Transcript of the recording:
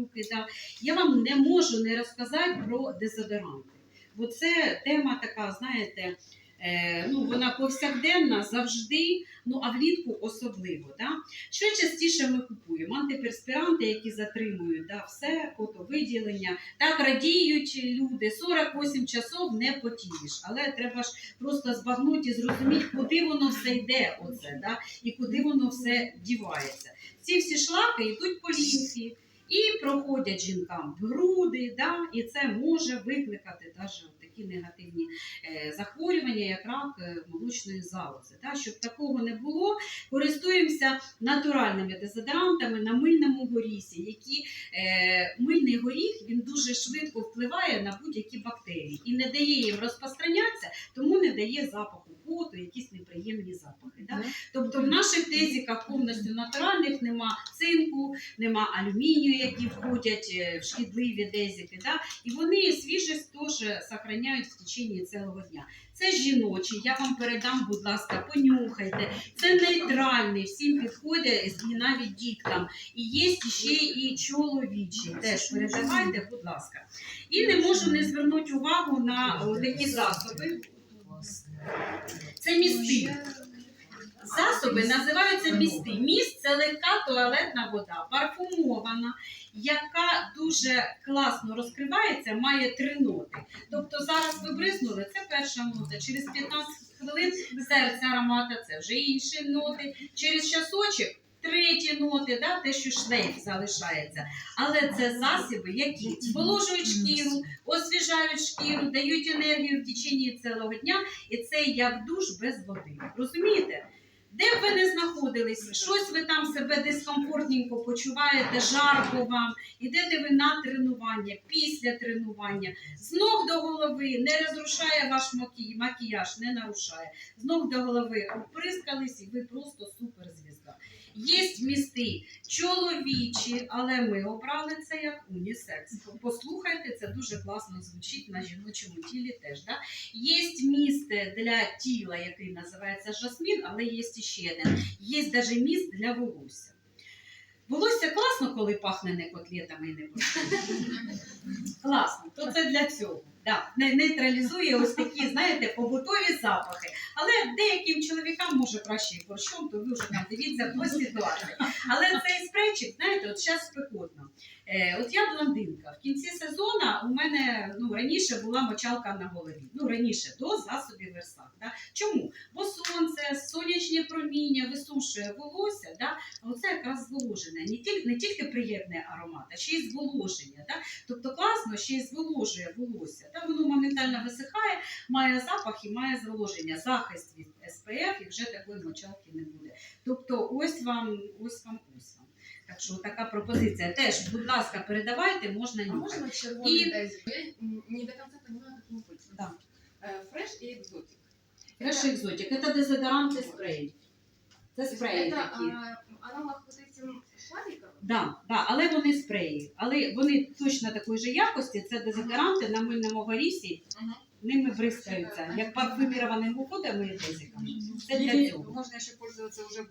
руки. Да. Я вам не можу не розказати про дезодоранти. Бо це тема така, знаєте, е, ну, вона повсякденна завжди, ну а влітку особливо. Да? Що частіше ми купуємо? Антиперспіранти, які затримують да, все, потовиділення. Так радіють люди, 48 часов не потієш. Але треба ж просто збагнути і зрозуміти, куди воно все йде, оце, да? і куди воно все дівається. Ці всі шлаки йдуть по лімфі і проходять жінкам груди, да? і це може викликати навіть такі негативні е, захворювання, як рак е, молочної залози. Да? Щоб такого не було, користуємося натуральними дезодорантами на мильному горісі, які е, мильний горіх він дуже швидко впливає на будь-які бактерії і не дає їм розпространятися, тому не дає запаху поту, якісь неприємні запахи. Да? Тобто в наших дезіках повністю натуральних нема цинку, нема алюмінію, які входять е, в шкідливі дезіки. Да? І вони свіжість теж сохраняють в течение цілого дня. Це жіночий, я вам передам, будь ласка, понюхайте. Це нейтральний, всім підходить і навіть діткам. І є ще і чоловічі. Теж передавайте, будь ласка. І не можу не звернути увагу на такі засоби. Це місти. Засоби називаються місти. Міст це легка туалетна вода, парфумована, яка дуже класно розкривається, має три ноти. Тобто зараз ви бризнули, це перша нота. Через 15 хвилин серце аромата, це вже інші ноти. Через часочок треті ноти, да, те, що шлейф залишається. Але це засоби, які зволожують шкіру, освіжають шкіру, дають енергію в течение цілого дня, і це як душ без води. Розумієте? Де б ви не знаходились, щось ви там себе дискомфортненько почуваєте, жарко вам, ідете ви на тренування, після тренування, з ног до голови не розрушає ваш макі- макіяж, не нарушає. З ног до голови оприскались, і ви просто супер суперзвізда. Є місти чоловічі, але ми обрали це як унісекс. Послухайте, це дуже класно звучить на жіночому тілі теж. Да? Є місце для тіла, який називається жасмін, але є ще один. Є навіть міст для волосся. Волосся класно, коли пахне не котлетами і не борщом. Класно, то це для цього. Да, не- нейтралізує ось такі, знаєте, побутові запахи. Але деяким чоловікам може краще борщом, то ви вже там дивіться по ситуації. Але цей спрейчик, знаєте, от зараз спекотно. Е, от я блондинка. В кінці сезону у мене ну, раніше була мочалка на голові. Ну, раніше до засобів Версак. Да? Чому? Бо сонце, сонячне проміння висушує волосся, да? оце якраз зволоження. Не тільки, не тільки приємний аромат, а ще й зволоження. Да? Тобто класно ще й зволожує волосся. Да? Воно моментально висихає, має запах і має зволоження. Захист від СПФ і вже такої мочалки не буде. Тобто, ось вам, ось вам, ось вам Так що така пропозиція. Теж, будь ласка, передавайте, можна А нюхати. можно червоный И- дайзик? Я м, не до конца понимаю, как не пользоваться. Да. Э, Фреш и экзотик. Фреш екзотик. Це дезодоранти спрей. Це То есть спреї Это такі. а, аналог вот этим шариком? Да, да, але вони спреї. Але вони точно такої ж якості. Це дезодоранти на мильному горісі. Мгм. Ними бризкаються, як парфюмірованими уходами і дезиками. Це для Или цього. можно еще пользоваться уже